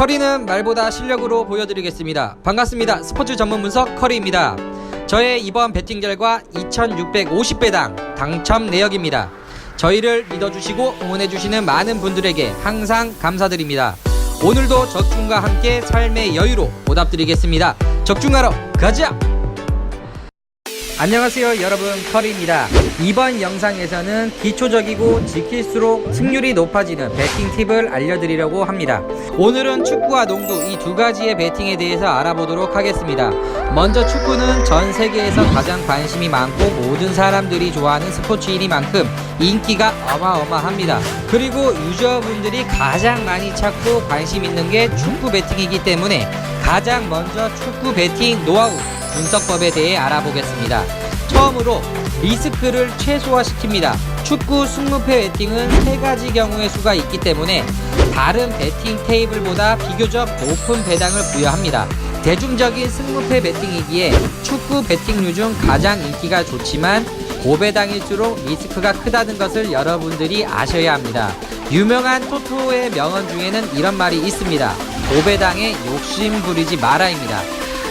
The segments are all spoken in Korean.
커리는 말보다 실력으로 보여드리겠습니다. 반갑습니다. 스포츠 전문 분석 커리입니다. 저의 이번 배팅 결과 2650배당 당첨 내역입니다. 저희를 믿어주시고 응원해주시는 많은 분들에게 항상 감사드립니다. 오늘도 적중과 함께 삶의 여유로 보답드리겠습니다. 적중하러 가자! 안녕하세요 여러분 커리입니다 이번 영상에서는 기초적이고 지킬수록 승률이 높아지는 배팅 팁을 알려드리려고 합니다. 오늘은 축구와 농구 이 두 가지의 배팅에 대해서 알아보도록 하겠습니다. 먼저 축구는 전 세계에서 가장 관심이 많고 모든 사람들이 좋아하는 스포츠이니만큼 인기가 어마어마합니다. 그리고 유저분들이 가장 많이 찾고 관심 있는 게 축구 배팅이기 때문에 가장 먼저 축구 배팅 노하우 분석법에 대해 알아보겠습니다. 처음으로 리스크를 최소화시킵니다. 축구 승무패 배팅은 세 가지 경우의 수가 있기 때문에 다른 배팅 테이블보다 비교적 높은 배당을 부여합니다. 대중적인 승무패 배팅이기에 축구 배팅류 중 가장 인기가 좋지만 고배당일수록 리스크가 크다는 것을 여러분들이 아셔야 합니다. 유명한 토토의 명언 중에는 이런 말이 있습니다. 고배당에 욕심 부리지 마라입니다.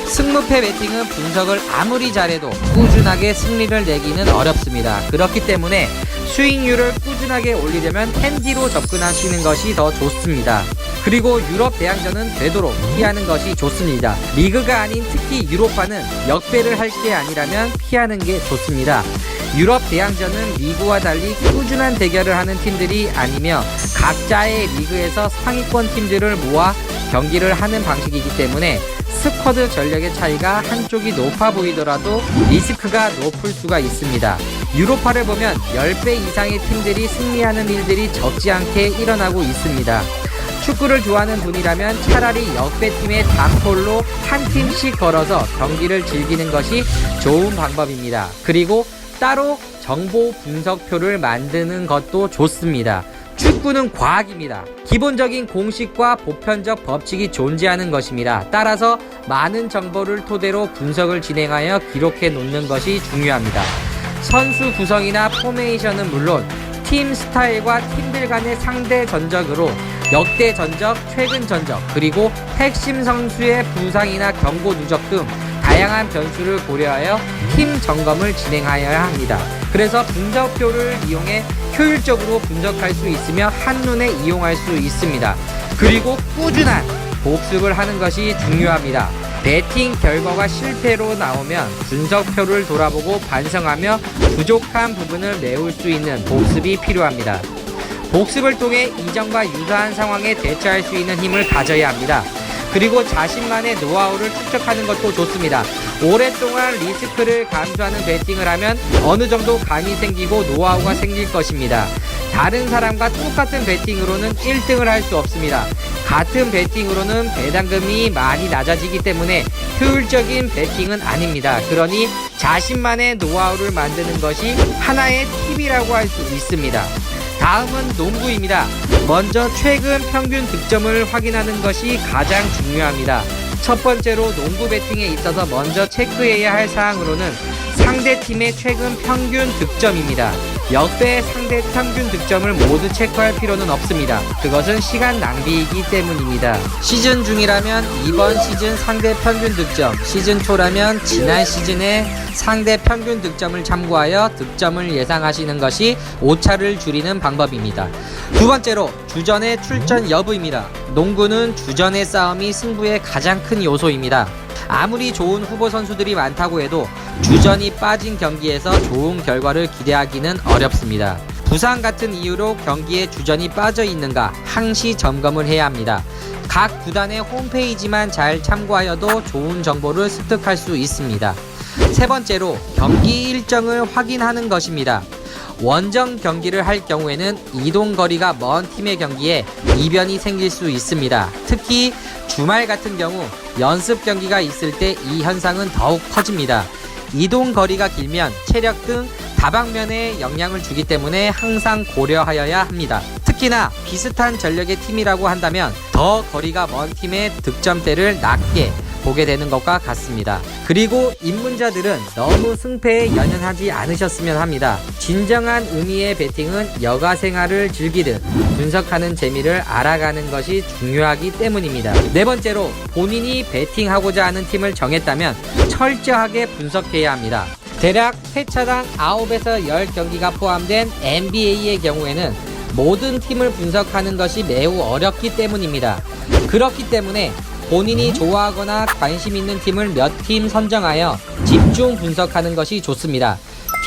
승무패 배팅은 분석을 아무리 잘해도 꾸준하게 승리를 내기는 어렵습니다. 그렇기 때문에 수익률을 꾸준하게 올리려면 핸디로 접근하시는 것이 더 좋습니다. 그리고 유럽 대항전은 되도록 피하는 것이 좋습니다. 리그가 아닌 특히 유로파는 역배를 할 게 아니라면 피하는 게 좋습니다. 유럽 대항전은 리그와 달리 꾸준한 대결을 하는 팀들이 아니며 각자의 리그에서 상위권 팀들을 모아 경기를 하는 방식이기 때문에 스쿼드 전력의 차이가 한쪽이 높아 보이더라도 리스크가 높을 수가 있습니다. 유로파를 보면 10배 이상의 팀들이 승리하는 일들이 적지 않게 일어나고 있습니다. 축구를 좋아하는 분이라면 차라리 역배 팀의 단골로 한 팀씩 걸어서 경기를 즐기는 것이 좋은 방법입니다. 그리고 따로 정보 분석표를 만드는 것도 좋습니다. 축구는 과학입니다. 기본적인 공식과 보편적 법칙이 존재하는 것입니다. 따라서 많은 정보를 토대로 분석을 진행하여 기록해 놓는 것이 중요합니다. 선수 구성이나 포메이션은 물론 팀 스타일과 팀들 간의 상대 전적으로 역대 전적, 최근 전적, 그리고 핵심 선수의 부상이나 경고 누적 등 다양한 변수를 고려하여 팀 점검을 진행하여야 합니다. 그래서 분석표를 이용해 효율적으로 분석할 수 있으며 한눈에 이용할 수 있습니다. 그리고 꾸준한 복습을 하는 것이 중요합니다. 배팅 결과가 실패로 나오면 분석표를 돌아보고 반성하며 부족한 부분을 메울 수 있는 복습이 필요합니다. 복습을 통해 이전과 유사한 상황에 대처할 수 있는 힘을 가져야 합니다. 그리고 자신만의 노하우를 축적하는 것도 좋습니다. 오랫동안 리스크를 감수하는 배팅을 하면 어느 정도 감이 생기고 노하우가 생길 것입니다. 다른 사람과 똑같은 배팅으로는 1등을 할 수 없습니다. 같은 배팅으로는 배당금이 많이 낮아지기 때문에 효율적인 배팅은 아닙니다. 그러니 자신만의 노하우를 만드는 것이 하나의 팁이라고 할 수 있습니다. 다음은 농구입니다. 먼저 최근 평균 득점을 확인하는 것이 가장 중요합니다. 첫 번째로 농구 배팅에 있어서 먼저 체크해야 할 사항으로는 상대 팀의 최근 평균 득점입니다. 역대 상대 평균 득 점을 모두 체크할 필요는 없습니다. 그것은 시간 낭비이기 때문입니다. 시즌 중이라면 이번 시즌 상대 평균 득점, 시즌 초라면 지난 시즌의 상대 평균 득점을 참고하여 득점을 예상하시는 것이 오차를 줄이는 방법입니다. 두 번째로 주전의 출전 여부입니다. 농구는 주전의 싸움이 승부의 가장 큰 요소입니다. 아무리 좋은 후보 선수들이 많다고 해도 주전이 빠진 경기에서 좋은 결과를 기대하기는 어렵습니다. 부상 같은 이유로 경기에 주전이 빠져 있는가 항시 점검을 해야 합니다. 각 구단의 홈페이지만 잘 참고하여도 좋은 정보를 습득할 수 있습니다. 세 번째로 경기 일정을 확인하는 것입니다. 원정 경기를 할 경우에는 이동 거리가 먼 팀의 경기에 이변이 생길 수 있습니다. 특히 주말 같은 경우 연습 경기가 있을 때 이 현상은 더욱 커집니다. 이동 거리가 길면 체력 등 다방면에 영향을 주기 때문에 항상 고려하여야 합니다. 특히나 비슷한 전력의 팀이라고 한다면 더 거리가 먼 팀의 득점대를 낮게 보게 되는 것과 같습니다. 그리고 입문자들은 너무 승패에 연연하지 않으셨으면 합니다. 진정한 의미의 배팅은 여가 생활을 즐기듯 분석하는 재미를 알아가는 것이 중요하기 때문입니다. 네 번째로 본인이 배팅하고자 하는 팀을 정했다면 철저하게 분석해야 합니다. 대략 회차당 9에서 10경기가 포함된 NBA의 경우에는 모든 팀을 분석하는 것이 매우 어렵기 때문입니다. 그렇기 때문에 본인이 좋아하거나 관심 있는 팀을 몇 팀 선정하여 집중 분석하는 것이 좋습니다.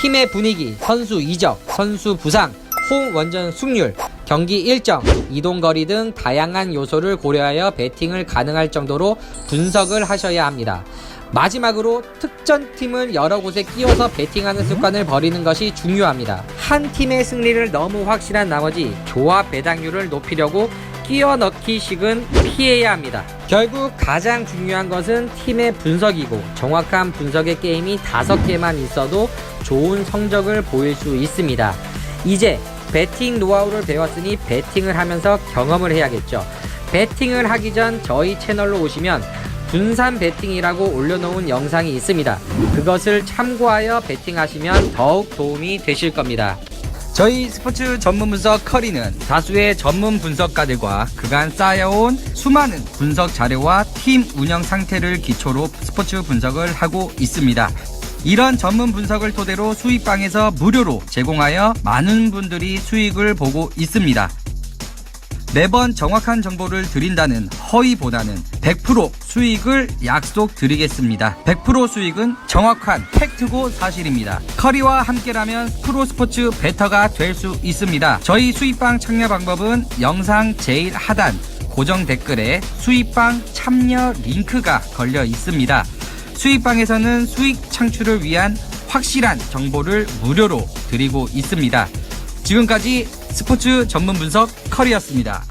팀의 분위기, 선수 이적, 선수 부상, 홈 원전 승률, 경기 일정, 이동 거리 등 다양한 요소를 고려하여 배팅을 가능할 정도로 분석을 하셔야 합니다. 마지막으로 특전 팀을 여러 곳에 끼워서 배팅하는 습관을 버리는 것이 중요합니다. 한 팀의 승리를 너무 확실한 나머지 조합 배당률을 높이려고 끼워 넣기식은 피해야 합니다. 결국 가장 중요한 것은 팀의 분석이고 정확한 분석의 게임이 다섯 개만 있어도 좋은 성적을 보일 수 있습니다. 이제 배팅 노하우를 배웠으니 배팅을 하면서 경험을 해야겠죠. 배팅을 하기 전 저희 채널로 오시면 분산 배팅이라고 올려놓은 영상이 있습니다. 그것을 참고하여 배팅하시면 더욱 도움이 되실 겁니다. 저희 스포츠 전문 분석 커리는 다수의 전문 분석가들과 그간 쌓여온 수많은 분석 자료와 팀 운영 상태를 기초로 스포츠 분석을 하고 있습니다. 이런 전문 분석을 토대로 수익방에서 무료로 제공하여 많은 분들이 수익을 보고 있습니다. 매번 정확한 정보를 드린다는 허위보다는 100% 수익을 약속드리겠습니다. 100% 수익은 정확한 팩트고 사실입니다. 커리와 함께라면 프로스포츠 베터가 될 수 있습니다. 저희 수익방 참여 방법은 영상 제일 하단 고정 댓글에 수익방 참여 링크가 걸려 있습니다. 수익방에서는 수익 창출을 위한 확실한 정보를 무료로 드리고 있습니다. 지금까지 스포츠 전문 분석 커리였습니다.